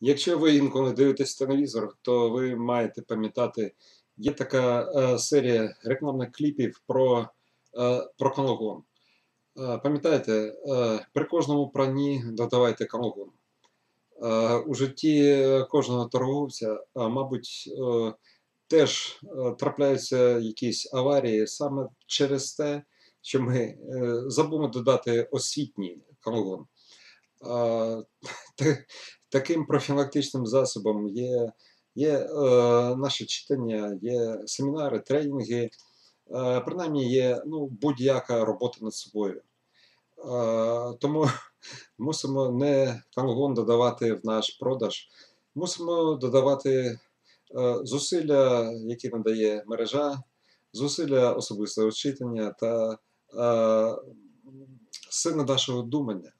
Якщо ви інколи дивитесь телевізор, то ви маєте пам'ятати, є така е, серія рекламних кліпів про, е, про каналгон. Е, пам'ятаєте, е, при кожному пранні додавайте каналгон. Е, у житті кожного торговця, е, мабуть, е, теж е, трапляються якісь аварії саме через те, що ми е, забули додати освітній каналгон. Е, таким профілактичним засобом є, є е, наше читання, є семінари, тренінги, е, принаймні є ну, будь-яка робота над собою. Е, тому мусимо не каналгон додавати в наш продаж, мусимо додавати е, зусилля, які надає мережа, зусилля особистого читання та е, сили нашого думання.